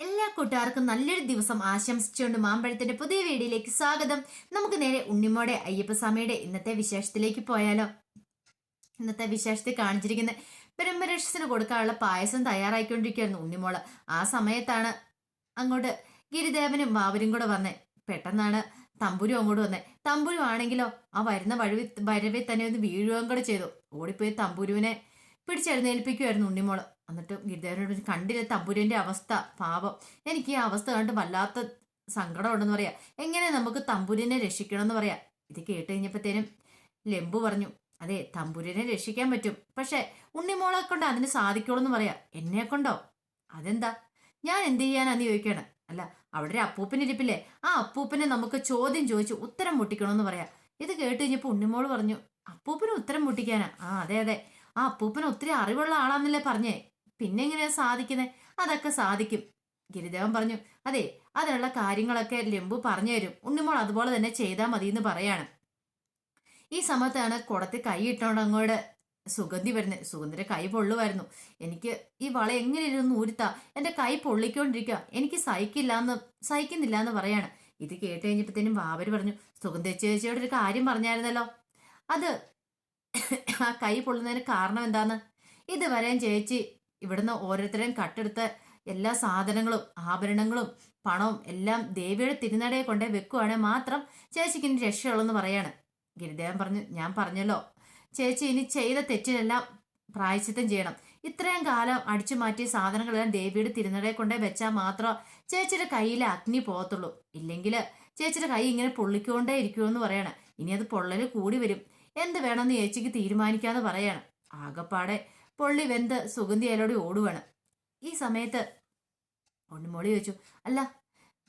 എല്ലാ കൂട്ടുകാർക്കും നല്ലൊരു ദിവസം ആശംസിച്ചുകൊണ്ട് മാമ്പഴത്തിന്റെ പുതിയ വീഡിയോയിലേക്ക് സ്വാഗതം. നമുക്ക് നേരെ ഉണ്ണിമോടെ അയ്യപ്പസ്വാമിയുടെ ഇന്നത്തെ വിശേഷത്തിലേക്ക് പോയാലോ. ഇന്നത്തെ വിശേഷത്തിൽ കാണിച്ചിരിക്കുന്ന ബ്രഹ്മരക്ഷസിന് കൊടുക്കാനുള്ള പായസം തയ്യാറായിക്കൊണ്ടിരിക്കുകയായിരുന്നു ഉണ്ണിമോൾ. ആ സമയത്താണ് അങ്ങോട്ട് ഗിരിദേവനും വാവരും കൂടെ വന്നേ. പെട്ടെന്നാണ് തമ്പുരു അങ്ങോട്ട് വന്നേ. തമ്പുരു ആണെങ്കിലോ ആ വരുന്ന വഴി വരവെ തന്നെ ഒന്ന് വീഴുകയും കൂടെ ചെയ്തു. ഓടിപ്പോയി തമ്പുരുവിനെ പിടിച്ചെഴുന്നേൽപ്പിക്കുമായിരുന്നു ഉണ്ണിമോൾ. എന്നിട്ട് ഗിരിദേവനോട് കണ്ടില്ല തമ്പുരുവിന്റെ അവസ്ഥ? പാപം എനിക്ക് ഈ അവസ്ഥ കണ്ട് വല്ലാത്ത സങ്കടം ഉണ്ടെന്ന് പറയാ. എങ്ങനെ നമുക്ക് തമ്പുരിനെ രക്ഷിക്കണമെന്ന് പറയാ? ഇത് കേട്ട് കഴിഞ്ഞപ്പോഴത്തേനും ലെമ്പു പറഞ്ഞു അതെ തമ്പുരനെ രക്ഷിക്കാൻ പറ്റും. പക്ഷെ ഉണ്ണിമോളെ കൊണ്ട് അതിന് സാധിക്കുള്ളൂ എന്ന് പറയാ. എന്നെ കൊണ്ടോ? അതെന്താ? ഞാൻ എന്ത് ചെയ്യാനാന്ന് ചോദിക്കാണ്. അല്ല അവിടെ അപ്പൂപ്പൻ ഇരിപ്പില്ലേ? ആ അപ്പൂപ്പനെ നമുക്ക് ചോദ്യം ചോദിച്ച് ഉത്തരം മുട്ടിക്കണമെന്ന് പറയാ. ഇത് കേട്ട് കഴിഞ്ഞപ്പോൾ ഉണ്ണിമോൾ പറഞ്ഞു അപ്പൂപ്പന് ഉത്തരം മുട്ടിക്കാനാ? ആ അതെ അതെ. ആ അപ്പൂപ്പന് ഒത്തിരി അറിവുള്ള ആളാന്നല്ലേ പറഞ്ഞേ. പിന്നെ എങ്ങനെയാ സാധിക്കുന്നത് അതൊക്കെ സാധിക്കും. ഗിരിദേവൻ പറഞ്ഞു അതെ അതിനുള്ള കാര്യങ്ങളൊക്കെ ലെമ്പു പറഞ്ഞു തരും. ഉണ്ണിമോൾ അതുപോലെ തന്നെ ചെയ്താൽ മതി എന്ന് പറയാണ്. ഈ സമയത്താണ് കുടത്തിൽ കൈ ഇട്ടോണ്ട് അങ്ങോട്ട് സുഗന്ധി വരുന്നത് സുഗന്ധിയുടെ കൈ പൊള്ളുമായിരുന്നു എനിക്ക് ഈ വള എങ്ങനെ ഇരുന്ന് ഊരുത്താ. എന്റെ കൈ പൊള്ളിക്കൊണ്ടിരിക്കുക എനിക്ക് സഹിക്കില്ല എന്ന് സഹിക്കുന്നില്ല എന്ന് പറയാണ്. ഇത് കേട്ട് കഴിഞ്ഞപ്പോഴത്തേനും ബാബര് പറഞ്ഞു സുഗന്ധ ചേച്ചിയോട് ഒരു കാര്യം പറഞ്ഞായിരുന്നല്ലോ. അത് ആ കൈ പൊള്ളുന്നതിന് കാരണം എന്താന്ന്? ഇതുവരെയും ചേച്ചി ഇവിടുന്ന് ഓരോരുത്തരെയും കട്ടെടുത്ത് എല്ലാ സാധനങ്ങളും ആഭരണങ്ങളും പണവും എല്ലാം ദേവിയുടെ തിരുനടയെ കൊണ്ടേ വെക്കുവാണെങ്കിൽ മാത്രം ചേച്ചിക്ക് ഇനി രക്ഷയുള്ളെന്ന് പറയാണ്. ഗിരിദേവൻ പറഞ്ഞു ഞാൻ പറഞ്ഞല്ലോ. ചേച്ചി ഇനി ചെയ്ത തെറ്റിനെല്ലാം പ്രായശ്ചിത്തം ചെയ്യണം. ഇത്രയും കാലം അടിച്ചു മാറ്റിയ സാധനങ്ങളെല്ലാം ദേവിയുടെ തിരുനടയെ കൊണ്ടേ വെച്ചാൽ മാത്രം ചേച്ചിയുടെ കയ്യിൽ അഗ്നി പോകത്തുള്ളൂ. ഇല്ലെങ്കിൽ ചേച്ചിയുടെ കൈ ഇങ്ങനെ പൊള്ളിക്കൊണ്ടേ ഇരിക്കുമെന്ന് പറയാണ്. ഇനി അത് പൊള്ളൽ കൂടി വരും. എന്ത് വേണമെന്ന് ചേച്ചിക്ക് തീരുമാനിക്കാന്ന് പറയാണ്. ആകപ്പാടെ പൊള്ളി വെന്ത് സുഗന്ധി അയാളോട് ഓടുവാണ്. ഈ സമയത്ത് ഉണ്ണുമോളി ചോദിച്ചു അല്ല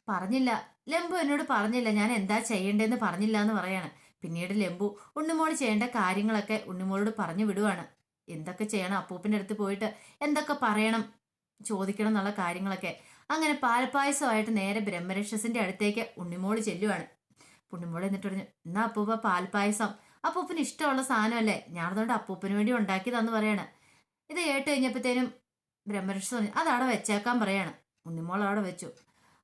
പറഞ്ഞില്ല. ലംബു എന്നോട് പറഞ്ഞില്ല. ഞാൻ എന്താ ചെയ്യേണ്ടതെന്ന് പറഞ്ഞില്ല എന്ന് പറയാണ്. പിന്നീട് ലംബു ഉണ്ണിമോൾ ചെയ്യേണ്ട കാര്യങ്ങളൊക്കെ ഉണ്ണിമോളോട് പറഞ്ഞു വിടുവാണ്. എന്തൊക്കെ ചെയ്യണം? അപ്പൂപ്പിന്റെ അടുത്ത് പോയിട്ട് എന്തൊക്കെ പറയണം? ചോദിക്കണം എന്നുള്ള കാര്യങ്ങളൊക്കെ. അങ്ങനെ പാൽപ്പായസമായിട്ട് നേരെ ബ്രഹ്മരക്ഷസിന്റെ അടുത്തേക്ക് ഉണ്ണിമോൾ ചെല്ലുവാണ്. ഉണ്ണിമോൾ എന്നിട്ട് പറഞ്ഞു എന്നാ അപ്പൂപ്പ പാൽപ്പായസം. അപ്പൂപ്പിന് ഇഷ്ടമുള്ള സാധനമല്ലേ? ഞാനതുകൊണ്ട് അപ്പൂപ്പിന് വേണ്ടി ഉണ്ടാക്കിയതാന്ന് പറയാണ്. ഇത് കേട്ട് കഴിഞ്ഞപ്പോഴത്തേനും ബ്രഹ്മരക്ഷ പറഞ്ഞു അതവിടെ വെച്ചേക്കാൻ പറയാണ്. ഉണ്ണിമോൾ അവിടെ വെച്ചു.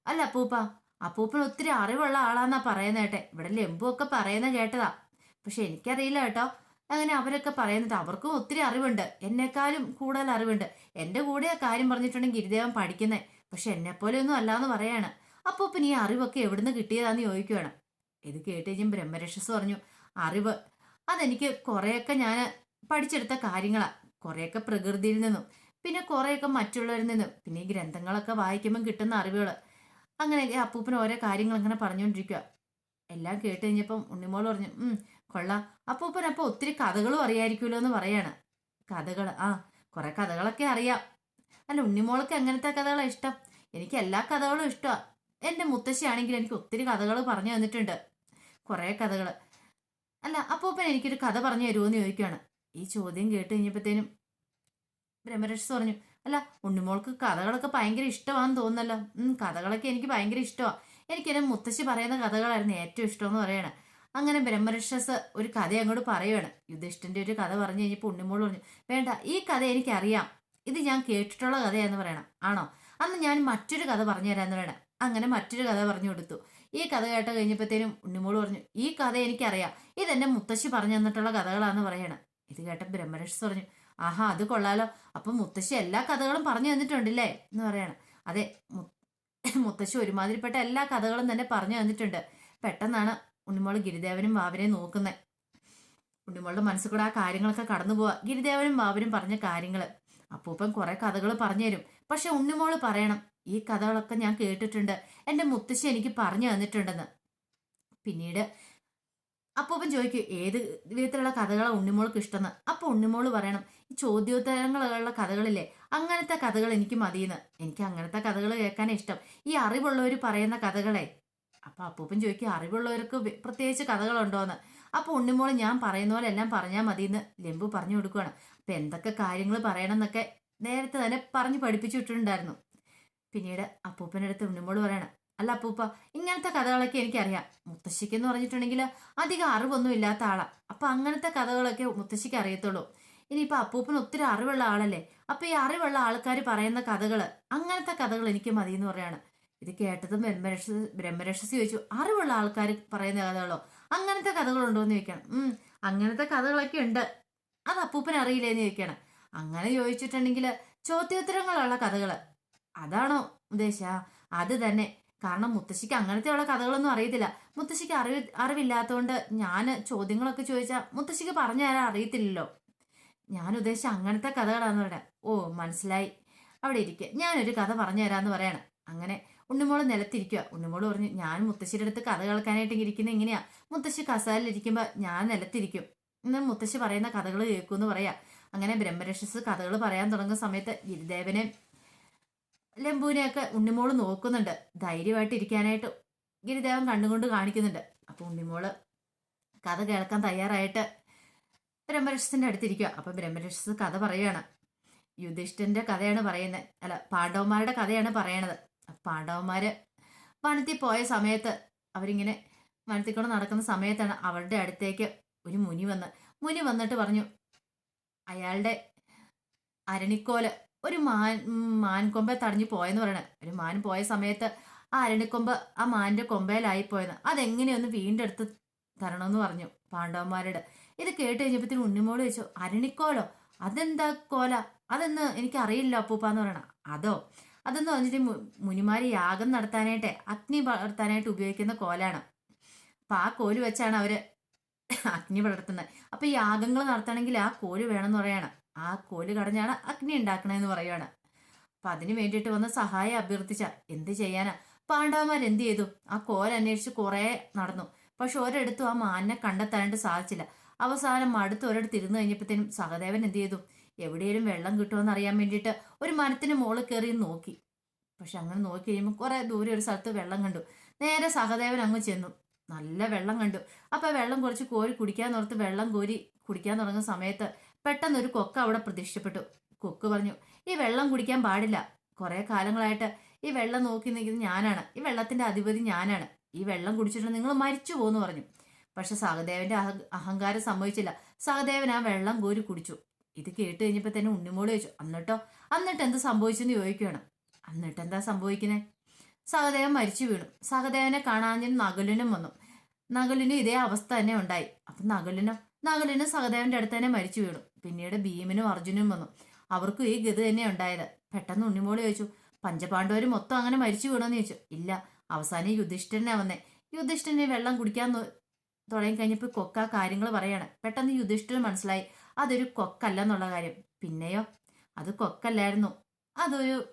അല്ല അപ്പൂപ്പ അപ്പൂപ്പൻ ഒത്തിരി അറിവുള്ള ആളാന്നാ പറയുന്ന കേട്ടെ. ഇവിടെ ലെമ്പുമൊക്കെ പറയുന്ന കേട്ടതാ. പക്ഷെ എനിക്കറിയില്ല കേട്ടോ. അങ്ങനെ അവരൊക്കെ പറയുന്നത് അവർക്കും ഒത്തിരി അറിവുണ്ട്. എന്നെക്കാളും കൂടുതൽ അറിവുണ്ട്. എന്റെ കൂടെ ആ കാര്യം പറഞ്ഞിട്ടുണ്ടെങ്കിൽ ഗിരിദേവൻ പഠിക്കുന്നത് പക്ഷെ എന്നെപ്പോലെയൊന്നും അല്ലാന്ന് പറയാണ്. അപ്പൂപ്പൻ ഈ അറിവൊക്കെ എവിടുന്ന് കിട്ടിയതാന്ന് ചോദിക്കുവാണ്. ഇത് കേട്ട് കഴിഞ്ഞാൽ ബ്രഹ്മരക്ഷസ് പറഞ്ഞു അറിവ്. അതെനിക്ക് കുറേയൊക്കെ ഞാൻ പഠിച്ചെടുത്ത കാര്യങ്ങളാ. കുറെയൊക്കെ പ്രകൃതിയിൽ നിന്നും പിന്നെ കുറെയൊക്കെ മറ്റുള്ളവരിൽ നിന്നും പിന്നെ ഈ ഗ്രന്ഥങ്ങളൊക്കെ വായിക്കുമ്പോൾ കിട്ടുന്ന അറിവുകൾ. അങ്ങനെ അപ്പൂപ്പൻ ഓരോ കാര്യങ്ങൾ ഇങ്ങനെ പറഞ്ഞുകൊണ്ടിരിക്കുക എല്ലാം കേട്ട് കഴിഞ്ഞപ്പം ഉണ്ണിമോൾ പറഞ്ഞു ഉം കൊള്ളാം. അപ്പൂപ്പൻ അപ്പൊ ഒത്തിരി കഥകളും അറിയായിരിക്കുമല്ലോ എന്ന് പറയാണ്. കഥകൾ ആ കുറെ കഥകളൊക്കെ അറിയാം. അല്ല ഉണ്ണിമോൾക്ക് എങ്ങനത്തെ കഥകളാണ് ഇഷ്ടം? എനിക്ക് എല്ലാ കഥകളും ഇഷ്ടമാണ് എന്റെ മുത്തശ്ശിയാണെങ്കിൽ എനിക്ക് ഒത്തിരി കഥകൾ പറഞ്ഞു തന്നിട്ടുണ്ട്. കുറേ കഥകൾ അല്ല അപ്പൂപ്പൻ എനിക്കൊരു കഥ പറഞ്ഞു തരുമോ എന്ന് ചോദിക്കുകയാണ് ഈ ചോദ്യം കേട്ട് കഴിഞ്ഞപ്പോഴത്തേനും ബ്രഹ്മരക്ഷസ് പറഞ്ഞു അല്ല ഉണ്ണിമോൾക്ക് കഥകളൊക്കെ ഭയങ്കര ഇഷ്ടമാണെന്ന് തോന്നുന്നല്ലോ. കഥകളൊക്കെ എനിക്ക് ഭയങ്കര ഇഷ്ടമാണ് എനിക്ക് എന്റെ മുത്തശ്ശി പറയുന്ന കഥകളായിരുന്നു ഏറ്റവും ഇഷ്ടമെന്ന് പറയാണ്. അങ്ങനെ ബ്രഹ്മരക്ഷസ് ഒരു കഥ അങ്ങോട്ട് പറയുവാണ്. യുധിഷ്ഠിന്റെ ഒരു കഥ പറഞ്ഞു കഴിഞ്ഞപ്പോൾ ഉണ്ണിമോൾ പറഞ്ഞു വേണ്ട ഈ കഥ എനിക്കറിയാം. ഇത് ഞാൻ കേട്ടിട്ടുള്ള കഥയാന്ന് പറയണം. ആണോ? അന്ന് ഞാൻ മറ്റൊരു കഥ പറഞ്ഞു തരാമെന്ന് പറയണം. അങ്ങനെ മറ്റൊരു കഥ പറഞ്ഞു കൊടുത്തു. ഈ കഥ കേട്ട കഴിഞ്ഞപ്പോഴത്തേനും ഉണ്ണിമോൾ പറഞ്ഞു ഈ കഥ എനിക്കറിയാം. ഇതെന്നെ മുത്തശ്ശി പറഞ്ഞു തന്നിട്ടുള്ള കഥകളാന്ന് പറയണം. ഇത് കേട്ട ബ്രഹ്മരക്ഷസ് പറഞ്ഞു ആഹാ അത് കൊള്ളാലോ. അപ്പൊ മുത്തശ്ശി എല്ലാ കഥകളും പറഞ്ഞു തന്നിട്ടുണ്ടല്ലേ? എന്ന് പറയണം. അതെ മുത്തശ്ശി ഒരുമാതിരിപ്പെട്ട എല്ലാ കഥകളും തന്നെ പറഞ്ഞു തന്നിട്ടുണ്ട്. പെട്ടെന്നാണ് ഉണ്ണിമോൾ ഗിരിദേവനും വാവനെയും നോക്കുന്നത് ഉണ്ണിമോളുടെ മനസ്സിൽ കൂടെ ആ കാര്യങ്ങളൊക്കെ കടന്നു പോവാ. ഗിരിദേവനും വാവരും പറഞ്ഞ കാര്യങ്ങൾ അപ്പൂപ്പൻ കുറെ കഥകൾ പറഞ്ഞു തരും. പക്ഷെ ഉണ്ണിമോൾ പറയണം ഈ കഥകളൊക്കെ ഞാൻ കേട്ടിട്ടുണ്ട്. എന്റെ മുത്തശ്ശി എനിക്ക് പറഞ്ഞു തന്നിട്ടുണ്ടെന്ന്. പിന്നീട് അപ്പൂപ്പൻ ചോദിക്കും ഏത് വിധത്തിലുള്ള കഥകളാണ് ഉണ്ണിമോൾക്ക് ഇഷ്ടമെന്ന് അപ്പൊ ഉണ്ണിമോൾ പറയണം ഈ ചോദ്യോത്തരങ്ങളുള്ള കഥകളില്ലേ അങ്ങനത്തെ കഥകൾ എനിക്ക് മതിയെന്ന്. എനിക്ക് അങ്ങനത്തെ കഥകൾ കേൾക്കാൻ ഇഷ്ടം. ഈ അറിവുള്ളവർ പറയുന്ന കഥകളെ. അപ്പൊ അപ്പൂപ്പൻ ചോദിക്കും അറിവുള്ളവർക്ക് പ്രത്യേകിച്ച് കഥകളുണ്ടോന്ന്? അപ്പൊ ഉണ്ണിമോൾ ഞാൻ പറയുന്ന പോലെ എല്ലാം പറഞ്ഞാൽ മതിയെന്ന് ലെമ്പു പറഞ്ഞു കൊടുക്കുകയാണ് അപ്പൊ എന്തൊക്കെ കാര്യങ്ങൾ പറയണം എന്നൊക്കെ നേരത്തെ തന്നെ പറഞ്ഞു പഠിപ്പിച്ചു വിട്ടിട്ടുണ്ടായിരുന്നു. പിന്നീട് അപ്പൂപ്പന്റെ അടുത്ത് ഉണ്ണിമോൾ പറയണം അല്ല അപ്പൂപ്പ ഇങ്ങനത്തെ കഥകളൊക്കെ എനിക്കറിയാം. മുത്തശ്ശിക്ക് എന്ന് പറഞ്ഞിട്ടുണ്ടെങ്കിൽ അധികം അറിവൊന്നും ഇല്ലാത്ത ആളാ. അപ്പൊ അങ്ങനത്തെ കഥകളൊക്കെ മുത്തശ്ശിക്ക് അറിയത്തുള്ളൂ. ഇനിയിപ്പോൾ അപ്പൂപ്പൻ ഒത്തിരി അറിവുള്ള ആളല്ലേ? അപ്പൊ ഈ അറിവുള്ള ആൾക്കാർ പറയുന്ന കഥകൾ അങ്ങനത്തെ കഥകൾ എനിക്ക് മതി എന്ന് പറയാണ്. ഇത് കേട്ടതും ബ്രഹ്മരക്ഷ ബ്രഹ്മരക്ഷസി ചോദിച്ചു അറിവുള്ള ആൾക്കാർ പറയുന്ന കഥകളോ? അങ്ങനത്തെ കഥകളുണ്ടോ? എന്ന് ചോദിക്കണം. ഉം അങ്ങനത്തെ കഥകളൊക്കെ ഉണ്ട്. അത് അപ്പൂപ്പൻ അറിയില്ലേന്ന് ചോദിക്കണം. അങ്ങനെ ചോദിച്ചിട്ടുണ്ടെങ്കിൽ ചോദ്യോത്തരങ്ങളുള്ള കഥകൾ അതാണോ ഉദ്ദേശ? അത് തന്നെ. കാരണം മുത്തശ്ശിക്ക് അങ്ങനത്തെയുള്ള കഥകളൊന്നും അറിയത്തില്ല. മുത്തശ്ശിക്ക് അറിവ് അറിവില്ലാത്തതുകൊണ്ട് ഞാൻ ചോദ്യങ്ങളൊക്കെ ചോദിച്ചാൽ മുത്തശ്ശിക്ക് പറഞ്ഞു തരാൻ അറിയത്തില്ലല്ലോ. ഞാൻ ഉദ്ദേശിച്ച അങ്ങനത്തെ കഥകളാന്ന് പറയാം ഓ മനസ്സിലായി. അവിടെ ഇരിക്കുക ഞാനൊരു കഥ പറഞ്ഞു തരാമെന്ന് പറയാണ്. അങ്ങനെ ഉണ്ണിമോൾ നിലത്തിരിക്കുക ഉണ്ണിമോൾ പറഞ്ഞു ഞാൻ മുത്തശ്ശിയുടെ അടുത്ത് കഥ കേൾക്കാനായിട്ട് ഇരിക്കുന്നത് എങ്ങനെയാ മുത്തശ്ശി കസാലിരിക്കുമ്പോൾ ഞാൻ നിലത്തിരിക്കും. എന്നാൽ മുത്തശ്ശി പറയുന്ന കഥകൾ കേൾക്കുമെന്ന് പറയാം. അങ്ങനെ ബ്രഹ്മരക്ഷസ് കഥകൾ പറയാൻ തുടങ്ങുന്ന സമയത്ത് ഗിരിദേവനെ ലംബുവിനെയൊക്കെ ഉണ്ണിമോൾ നോക്കുന്നുണ്ട്. ധൈര്യമായിട്ട് ഇരിക്കാനായിട്ട് ഗിരിദേവൻ കണ്ണുകൊണ്ട് കാണിക്കുന്നുണ്ട്. അപ്പൊ ഉണ്ണിമോൾ കഥ കേൾക്കാൻ തയ്യാറായിട്ട് ബ്രഹ്മരക്ഷസിന്റെ അടുത്തിരിക്കുക അപ്പൊ ബ്രഹ്മരക്ഷസ് കഥ പറയുകയാണ് യുധിഷ്ഠന്റെ കഥയാണ് പറയുന്നത് അല്ല പാണ്ഡവന്മാരുടെ കഥയാണ് പറയണത്. പാണ്ഡവന്മാര് വനത്തിൽ പോയ സമയത്ത് അവരിങ്ങനെ വനത്തിൽ കൂടെ നടക്കുന്ന സമയത്താണ് അവരുടെ അടുത്തേക്ക് ഒരു മുനി വന്ന്. മുനി വന്നിട്ട് പറഞ്ഞു അയാളുടെ അരണിക്കോൽ ഒരു മാൻ മാൻകൊമ്പെ തടഞ്ഞു പോയെന്ന് പറയണേ. ഒരു മാൻ പോയ സമയത്ത് ആ അരണിക്കൊമ്പ് ആ മാനിന്റെ കൊമ്പയിലായി പോയെന്ന് അതെങ്ങനെയൊന്ന് വീണ്ടെടുത്ത് തരണമെന്ന് പറഞ്ഞു പാണ്ഡവന്മാരോട്. ഇത് കേട്ട് കഴിഞ്ഞപ്പോഴത്തേന് ഉണ്ണിമോൾ ചോദിച്ചു അരണിക്കോലോ അതെന്താ കോല? അതെന്ന് എനിക്ക് അറിയില്ല അപ്പൂപ്പാന്ന് പറയണ. അതോ? അതെന്ന് പറഞ്ഞിട്ട് മുനിമാര് യാഗം നടത്താനായിട്ട് അഗ്നി വളർത്താനായിട്ട് ഉപയോഗിക്കുന്ന കോലാണ്. അപ്പൊ ആ കോൽ വെച്ചാണ് അവർ അഗ്നി വളർത്തുന്നത് അപ്പൊ യാഗങ്ങൾ നടത്തണമെങ്കിൽ ആ കോൽ വേണമെന്ന് പറയാണ്. ആ കോൽ കടഞ്ഞാണ് അഗ്നി ഉണ്ടാക്കണമെന്ന് പറയുകയാണ് അപ്പൊ അതിന് വേണ്ടിയിട്ട് വന്ന് സഹായം അഭ്യർത്ഥിച്ച എന്ത് ചെയ്യാനാ? പാണ്ഡവന്മാർ എന്ത് ചെയ്തു? ആ കോൽ അന്വേഷിച്ച് കുറെ നടന്നു. പക്ഷെ ഒരിടത്തും ആ മാനിനെ കണ്ടെത്താനായിട്ട് സാധിച്ചില്ല. അവസാനം അടുത്ത് ഒരിടത്ത് ഇരുന്ന് കഴിഞ്ഞപ്പോഴത്തേനും സഹദേവൻ എന്ത് ചെയ്തു? എവിടെയെങ്കിലും വെള്ളം കിട്ടുമെന്ന് അറിയാൻ വേണ്ടിയിട്ട് ഒരു മരത്തിന് മുകളിൽ കയറി നോക്കി. പക്ഷെ അങ്ങനെ നോക്കി കഴിയുമ്പോൾ കുറെ ദൂരെ ഒരു സ്ഥലത്ത് വെള്ളം കണ്ടു. നേരെ സഹദേവൻ അങ്ങ് ചെന്നു. നല്ല വെള്ളം കണ്ടു. അപ്പൊ വെള്ളം കുറച്ച് കോരി കുടിക്കാൻ ഓർത്ത് വെള്ളം കോരി കുടിക്കാൻ തുടങ്ങുന്ന സമയത്ത് പെട്ടെന്ന് ഒരു കൊക്ക അവിടെ പ്രത്യക്ഷപ്പെട്ടു. കൊക്ക് പറഞ്ഞു ഈ വെള്ളം കുടിക്കാൻ പാടില്ല. കുറെ കാലങ്ങളായിട്ട് ഈ വെള്ളം നോക്കി നിൽക്കുന്നത് ഞാനാണ്. ഈ വെള്ളത്തിന്റെ അധിപതി ഞാനാണ്. ഈ വെള്ളം കുടിച്ചിട്ട് നിങ്ങൾ മരിച്ചു പോന്ന് പറഞ്ഞു. പക്ഷെ സഹദേവന്റെ അഹങ്കാരം സംഭവിച്ചില്ല. സഹദേവൻ ആ വെള്ളം കോരി കുടിച്ചു. ഇത് കേട്ട് കഴിഞ്ഞപ്പോ തന്നെ ഉണ്ണിമോൾ ചോദിച്ചു എന്നിട്ടോ എന്നിട്ട് എന്ത് സംഭവിച്ചെന്ന് ചോദിക്കുകയാണ്. എന്നിട്ട് എന്താ സംഭവിക്കുന്നത് സഹദേവൻ മരിച്ചു വീണു. സഹദേവനെ കാണാൻ നഗലിനും വന്നു. നകുലിനും ഇതേ അവസ്ഥ തന്നെ ഉണ്ടായി. അപ്പൊ നകുലിനോ നകുലിനും സഹദേവന്റെ അടുത്ത് തന്നെ മരിച്ചു വീണു. പിന്നീട് ഭീമനും അർജുനും വന്നു. അവർക്കും ഈ ഗതി തന്നെ ഉണ്ടായത്. പെട്ടെന്ന് ഉണ്ണിമോൾ ചോദിച്ചു പഞ്ചപാണ്ഡവർ മൊത്തം അങ്ങനെ മരിച്ചു വീണോന്ന് ചോദിച്ചു. ഇല്ല അവസാനം യുധിഷ്ഠിരനാ വന്നേ. യുധിഷ്ഠിരനെ വെള്ളം കുടിക്കാൻ തുടങ്ങി കഴിഞ്ഞപ്പോൾ കൊക്ക കാര്യങ്ങൾ പറയാണ്. പെട്ടെന്ന് യുധിഷ്ഠിരൻ മനസ്സിലായി അതൊരു കൊക്കല്ല എന്നുള്ള കാര്യം. പിന്നെയോ? അത് കൊക്കല്ലായിരുന്നു. അതൊരു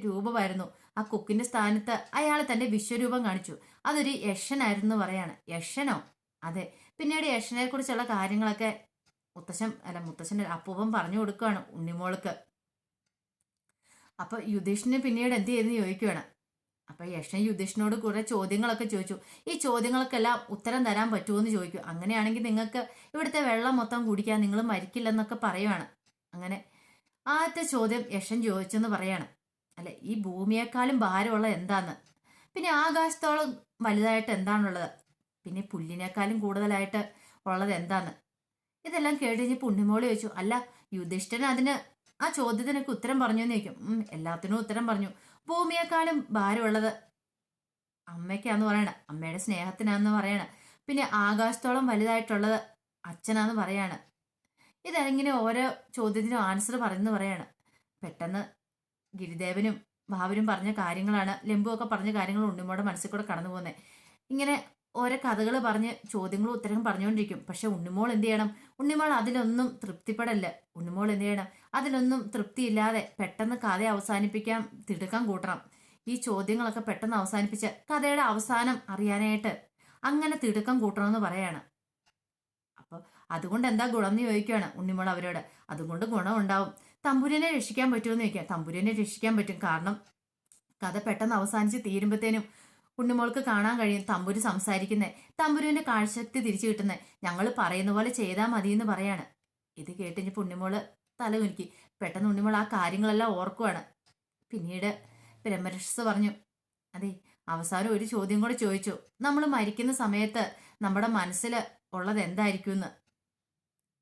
രൂപമായിരുന്നു. ആ കൊക്കിന്റെ സ്ഥാനത്ത് അയാൾ തന്റെ വിശ്വരൂപം കാണിച്ചു. അതൊരു യക്ഷനായിരുന്നു പറയാണ്. യക്ഷനോ? അതെ. പിന്നീട് യക്ഷനെ കുറിച്ചുള്ള കാര്യങ്ങളൊക്കെ മുത്തശ്ശൻ അല്ല മുത്തശ്ശന്റെ അപ്പൂപ്പൻ പറഞ്ഞു കൊടുക്കുകയാണ് ഉണ്ണിമോൾക്ക്. അപ്പൊ യുധിഷ്ഠിന് പിന്നീട് എന്ത് ചെയ്തെന്ന് ചോദിക്കുകയാണ് അപ്പൊ യക്ഷൻ യുധിഷ്ഠിനോട് കുറെ ചോദ്യങ്ങളൊക്കെ ചോദിച്ചു. ഈ ചോദ്യങ്ങൾക്കെല്ലാം ഉത്തരം തരാൻ പറ്റുമോ ചോദിക്കും. അങ്ങനെയാണെങ്കിൽ നിങ്ങൾക്ക് ഇവിടുത്തെ വെള്ളം മൊത്തം കുടിക്കാൻ നിങ്ങൾ മരിക്കില്ലെന്നൊക്കെ പറയുവാണ്. അങ്ങനെ ആദ്യത്തെ ചോദ്യം യക്ഷൻ ചോദിച്ചെന്ന് പറയാണ്. അല്ലെ ഈ ഭൂമിയെക്കാളും ഭാരമുള്ള എന്താന്ന്? പിന്നെ ആകാശത്തോളം വലുതായിട്ട് എന്താണുള്ളത്? പിന്നെ പുല്ലിനേക്കാളും കൂടുതലായിട്ട് ഉള്ളത് എന്താന്ന് ഇതെല്ലാം കേട്ട് കഴിഞ്ഞ് പുണ്യമോളി ചോദിച്ചു അല്ല യുധിഷ്ഠൻ അതിന് ആ ചോദ്യത്തിനൊക്കെ ഉത്തരം പറഞ്ഞു എന്ന് എല്ലാത്തിനും ഉത്തരം പറഞ്ഞു. ഭൂമിയെക്കാളും ഭാരമുള്ളത് അമ്മയ്ക്കാന്ന് പറയണ. അമ്മയുടെ സ്നേഹത്തിനാന്ന് പറയണ. പിന്നെ ആകാശത്തോളം വലുതായിട്ടുള്ളത് അച്ഛനാന്ന് പറയാണ്. ഇതെങ്ങനെ ഓരോ ചോദ്യത്തിനും ആൻസർ പറയുന്നു പറയാണ്. പെട്ടെന്ന് ഗിരിദേവനും ഭാവനും പറഞ്ഞ കാര്യങ്ങളാണ്. ലെമ്പുവൊക്കെ പറഞ്ഞ കാര്യങ്ങൾ ഉണ്ണിമോടെ മനസ്സിൽ കൂടെ കടന്നു പോകുന്നത് ഇങ്ങനെ ഓരോ കഥകൾ പറഞ്ഞ് ചോദ്യങ്ങളും ഉത്തരവും പറഞ്ഞുകൊണ്ടിരിക്കും. പക്ഷെ ഉണ്ണിമോൾ എന്ത് ചെയ്യണം? ഉണ്ണിമോൾ അതിലൊന്നും തൃപ്തിപ്പെടല്ല. ഉണ്ണിമോൾ എന്ത് ചെയ്യണം? അതിലൊന്നും തൃപ്തിയില്ലാതെ പെട്ടെന്ന് കഥ അവസാനിപ്പിക്കാൻ തിടുക്കം കൂട്ടണം. ഈ ചോദ്യങ്ങളൊക്കെ പെട്ടെന്ന് അവസാനിപ്പിച്ച് കഥയുടെ അവസാനം അറിയാനായിട്ട് അങ്ങനെ തിടുക്കം കൂട്ടണമെന്ന് പറയാണ്. അപ്പോൾ അതുകൊണ്ട് എന്താ ഗുണം എന്ന് ചോദിക്കുകയാണ് ഉണ്ണിമോൾ അവരോട്. അതുകൊണ്ട് ഗുണം ഉണ്ടാവും. തമ്പുരനെ രക്ഷിക്കാൻ പറ്റുമെന്ന് ചോദിക്കാം തമ്പുരനെ രക്ഷിക്കാൻ പറ്റും. കാരണം കഥ പെട്ടെന്ന് അവസാനിച്ച് തീരുമ്പോഴത്തേനും ഉണ്ണിമോൾക്ക് കാണാൻ കഴിയും തമ്പുരു സംസാരിക്കുന്നേ. തമ്പുരുവിന്റെ കാഴ്ചശക്തി തിരിച്ചു കിട്ടുന്നേ. ഞങ്ങൾ പറയുന്ന പോലെ ചെയ്താൽ മതി എന്ന് പറയാണ്. ഇത് കേട്ടിഞ്ഞ് പുണ്ണിമോൾ തല കുലുക്കി പെട്ടെന്ന് ഉണ്ണിമോൾ ആ കാര്യങ്ങളെല്ലാം ഓർക്കുവാണ്. പിന്നീട് ബ്രഹ്മരക്ഷസ് പറഞ്ഞു അതെ അവസാനം ഒരു ചോദ്യം കൂടെ ചോദിച്ചു. നമ്മൾ മരിക്കുന്ന സമയത്ത് നമ്മുടെ മനസ്സിൽ ഉള്ളത് എന്തായിരിക്കും എന്ന്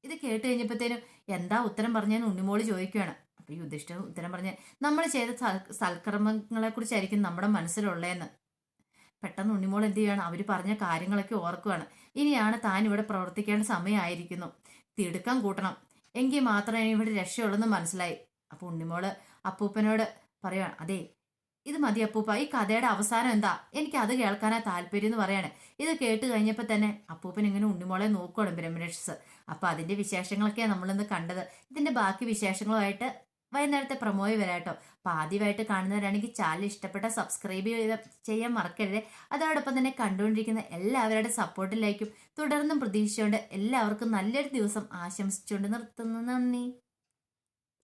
ഇത് കേട്ട് കഴിഞ്ഞപ്പോഴത്തേനും എന്താ ഉത്തരം പറഞ്ഞെന്ന് ഉണ്ണിമോൾ ചോദിക്കുകയാണ് അപ്പൊ യുധിഷ്ഠിരൻ ഉത്തരം പറഞ്ഞ നമ്മൾ ചെയ്ത സൽ- സൽക്കർമ്മങ്ങളെ കുറിച്ചായിരിക്കും നമ്മുടെ മനസ്സിലുള്ളതെന്ന് പെട്ടെന്ന് ഉണ്ണിമോൾ എന്ത് ചെയ്യാണ്? അവർ പറഞ്ഞ കാര്യങ്ങളൊക്കെ ഓർക്കുകയാണ് ഇനിയാണ് താൻ ഇവിടെ പ്രവർത്തിക്കേണ്ട സമയമായിരിക്കുന്നു. തിടുക്കം കൂട്ടണം. എങ്കിൽ മാത്രമേ ഇവിടെ രക്ഷയുള്ളെന്ന് മനസ്സിലായി. അപ്പോൾ ഉണ്ണിമോൾ അപ്പൂപ്പനോട് പറയുകയാണ് അതെ ഇത് മതി അപ്പൂപ്പ ഈ കഥയുടെ അവസാനം എന്താ? എനിക്ക് അത് കേൾക്കാനാ താല്പര്യം എന്ന് പറയാണ്. ഇത് കേട്ട് കഴിഞ്ഞപ്പോൾ തന്നെ അപ്പൂപ്പൻ ഇങ്ങനെ ഉണ്ണിമോളെ നോക്കുകയാണ് ബ്രഹ്മരക്ഷസ്. അപ്പൊ അതിന്റെ വിശേഷങ്ങളൊക്കെയാണ് നമ്മളിന്ന് കണ്ടത്. ഇതിന്റെ ബാക്കി വിശേഷങ്ങളുമായിട്ട് വൈകുന്നേരത്തെ പ്രമോയി വരാട്ടോ അപ്പൊ ആദ്യമായിട്ട് കാണുന്നവരാണെങ്കിൽ ചാനൽ ഇഷ്ടപ്പെട്ട സബ്സ്ക്രൈബ് ചെയ്ത ചെയ്യാൻ മറക്കരുത്. അതോടൊപ്പം തന്നെ കണ്ടുകൊണ്ടിരിക്കുന്ന എല്ലാവരുടെ സപ്പോർട്ടിലേക്കും തുടർന്നും പ്രതീക്ഷിച്ചുകൊണ്ട് എല്ലാവർക്കും നല്ലൊരു ദിവസം ആശംസിച്ചുകൊണ്ട് നിർത്തുന്നു. നന്ദി.